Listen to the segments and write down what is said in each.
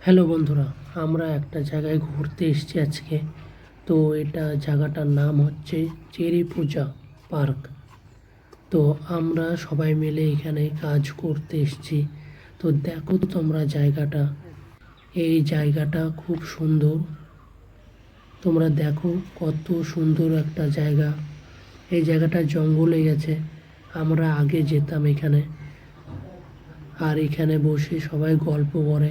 Hello বন্ধুরা, আমরা একটা জায়গায় ঘুরতে এসেছি আজকে। তো এটা জায়গাটার নাম হচ্ছে চেরি পূজা পার্ক। তো আমরা সবাই মিলে এখানে কাজ করতে এসেছি। তো দেখো তো তোমরা জায়গাটা। এই জায়গাটা খুব সুন্দর। তোমরা দেখো কত সুন্দর একটা জায়গা। এই জায়গাটা জঙ্গলে গেছে। আমরা আগে যেতাম এখানে। আর এখানে বসে সবাই গল্প করে।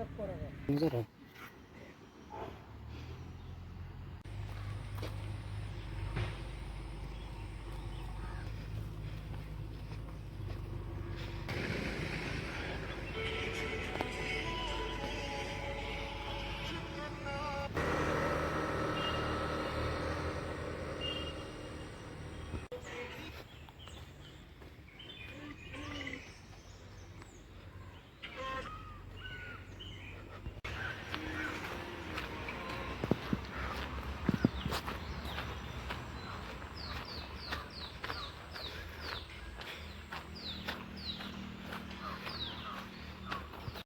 딱 보라고. 힘들어.